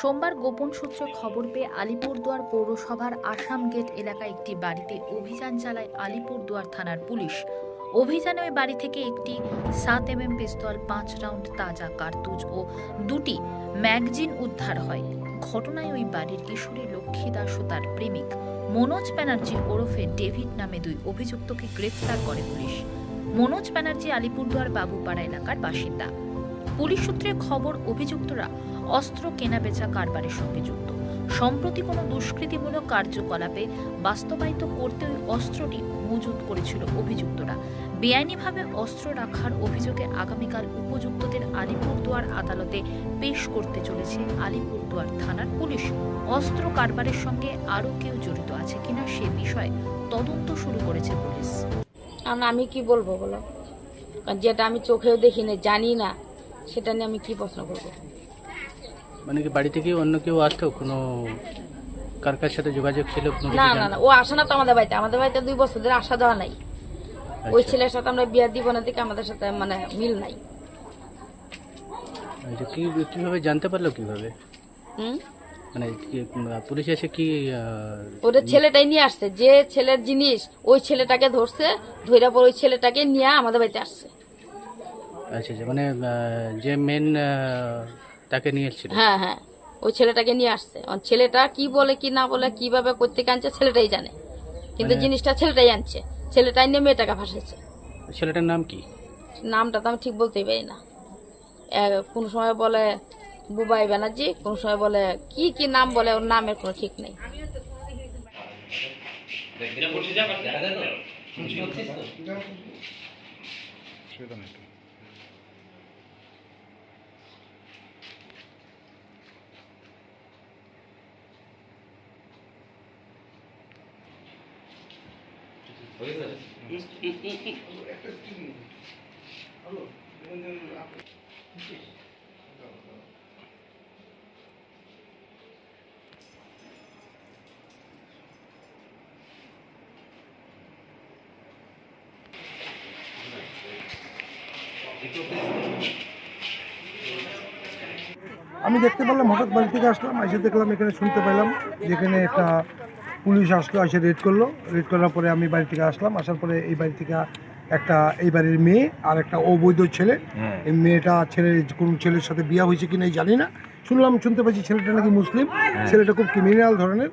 সোমবার গোপন সূত্রে খবর পেয়ে আলিপুরদুয়ার পৌরসভার আসাম গেট এলাকায় একটি বাড়িতে অভিযান চালায় আলিপুরদুয়ার থানার পুলিশ। অভিযানে ওই বাড়ি থেকে একটি সাত এম পিস্তল, পাঁচ রাউন্ড তাজা কার্তুজ ও দুটি ম্যাগজিন উদ্ধার হয়। ঘটনায় ওই বাড়ির কিশোরী লক্ষ্মী দাস ও তার প্রেমিক মনোজ ব্যানার্জি ওরফে ডেভিড নামে দুই অভিযুক্তকে গ্রেফতার করে পুলিশ। মনোজ ব্যানার্জি আলিপুরদুয়ার বাবুপাড়া এলাকার বাসিন্দা। পুলিশ সূত্রে খবর, অভিযুক্তরা অস্ত্র কেনাবেচা কারবারের সঙ্গে যুক্ত। সম্প্রতি কোনো দুষ্কৃতিমূলক কার্যকলাপে বাস্তবায়িত করতে ওই অস্ত্রটি মজুত করেছিল অভিযুক্তরা। বেআইনিভাবে অস্ত্র রাখার অভিযোগে আগামীকাল উপযুক্তদের আলিপুরদুয়ার আদালতে পেশ করতে চলেছে আলিপুরদুয়ার থানার পুলিশ। অস্ত্র কারবারের সঙ্গে আরও কেউ জড়িত আছে কিনা সে বিষয়ে তদন্ত শুরু করেছে পুলিশ। আমি কি বলব বলো? যেটা আমি চোখেও দেখি না জানি না। সেটা নিয়ে আমি কি প্রশ্ন করব? মানে কি বাড়ি থেকে অন্য কেউ আসতো? কোনো কার কার সাথে যোগাযোগ ছিল? কোনো কিছু না না না ও আসে না তো আমাদের বাড়িতে। আমাদের বাড়িতে দুই বছর ধরে আসা যাওয়া নাই। ওই আচ্ছা। ছেলের সাথে আমরা বিয়ার দিব না থেকে আমাদের সাথে মানে মিল নাই। আচ্ছা, কি কীভাবে জানতে পারল কীভাবে? হুম? মানে পুলিশ এসে কি ওদের ছেলেটাই নিয়ে আসছে। যে ছেলের জিনিস ওই ছেলেটাকে ধরছে ধৈরা পর ওই ছেলেটাকে নিয়ে আমাদের বাড়িতে আসছে। আচ্ছা আচ্ছা মানে যে মেন তাকে নিয়ে এসেছিল? হ্যাঁ হ্যাঁ ওই ছেলেটাকে নিয়ে আসছে। ছেলেটা কি বলে কি না বলে কীভাবে করতে আনছে ছেলেটাই জানে। কিন্তু মানে- জিনিসটা ছেলেটাই আনছে। ছেলেটাই নিয়ে মেয়েটাকে ফাঁসাইছে। ছেলেটার নাম কি? নামটা তো আমি ঠিক বলতেই পারি না। কোন সময় বলে বুবাই ব্যানার্জি কোন সময় বলে কি কি নাম বলে ওর নামের কোনো ঠিক নেই। আমি দেখতে পেলাম হঠাৎ বাড়ি থেকে আসলাম এসে দেখলাম এখানে শুনতে পেলাম যেখানে একটা পুলিশ আসলো এসে রেড করল। রেড করার পরে আমি বাড়ি থেকে আসলাম। আসার পরে এই বাড়ি থেকে একটা এই বাড়ির মেয়ে আর একটা অবৈধ ছেলে। এই মেয়েটা ছেলের কোন ছেলের সাথে বিয়ে হয়েছে কিনা এই জানি না। শুনলাম শুনতে পাচ্ছি ছেলেটা নাকি মুসলিম। ছেলেটা খুব ক্রিমিনাল ধরনের।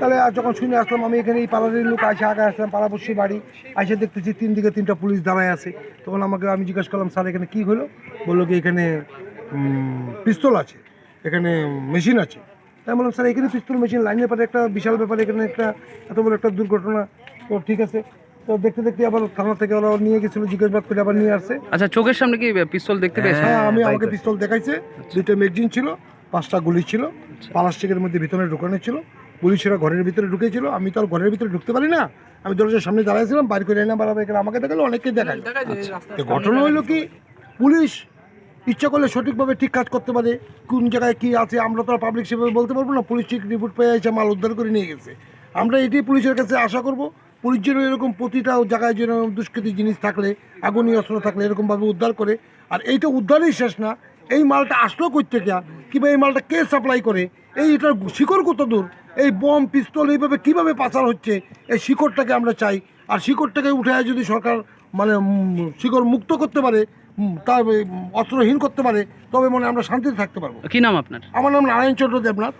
তাহলে আর যখন শুনে আসলাম আমি এখানে এই পাড়ার লোক আসে আগে আসলাম পাড়াপড়শি বাড়ি। আসে দেখতেছি তিন দিকে তিনটা পুলিশ দাঁড়ায় আছে। তখন আমাকে আমি জিজ্ঞাসা করলাম স্যার এখানে কি হলো? বলল কি এখানে পিস্তল আছে। এখানে মেশিন আছে। তাই বললাম স্যার এখানে পিস্তল মেশিন লাইনের পারে একটা বিশাল ব্যাপার এখানে একটা এত বড় একটা দুর্ঘটনা। তো ঠিক আছে। তো দেখতে দেখতে আবার থানা থেকে ওরা নিয়ে গেছিল জিজ্ঞাসাবাদ করে আবার নিয়ে আসছে। আচ্ছা চোখের সামনে কি পিস্তল দেখতে পেয়েছেন? হ্যাঁ আমি আমাকে পিস্তল দেখাইছে। দুইটা ম্যাগজিন ছিল পাঁচটা গুলি ছিল। প্লাস্টিকের মধ্যে ভিতরে ঢুকানো ছিল। পুলিশেরা ঘরের ভিতরে ঢুকেছিল। আমি তো আর ঘরের ভিতরে ঢুকতে পারি না। আমি দরজার সামনে দাঁড়াইছিলাম বাড়ি করে এনে বাড়াবে এখানে আমাকে দেখাল অনেককে দেখাল। তো ঘটনা হলো কি পুলিশ ইচ্ছা করলে সঠিকভাবে ঠিক কাজ করতে পারে, কোন জায়গায় কি আছে, আমরা তো পাবলিক সেভাবে বলতে পারব না, পুলিশ ঠিক রিপোর্ট পেয়ে এসে মাল উদ্ধার করে নিয়ে গেছে। আমরা এটাই পুলিশের কাছে আশা করব, পুলিশ যেন এরকম প্রতিটা জায়গায় যেন দুষ্কৃতি জিনিস থাকলে, আগুনি অস্ত্র থাকলে এরকমভাবে উদ্ধার করে, আর এইটা উদ্ধারই শেষ না, এই মালটা আসলো করতে থেকে কিংবা এই মালটা কে সাপ্লাই করে, এই এটার শিকড় কত দূর, এই বম পিস্তল এইভাবে কীভাবে পাচার হচ্ছে, এই শিকড়টাকে আমরা চাই, আর শিকড়টাকে উঠে যদি সরকার মানে শিকড় মুক্ত করতে পারে তার অস্ত্রহীন করতে পারে তবে মনে আমরা শান্তিতে থাকতে পারব। কি নাম আপনার? আমার নাম নারায়ণ চন্দ্র দেবনাথ।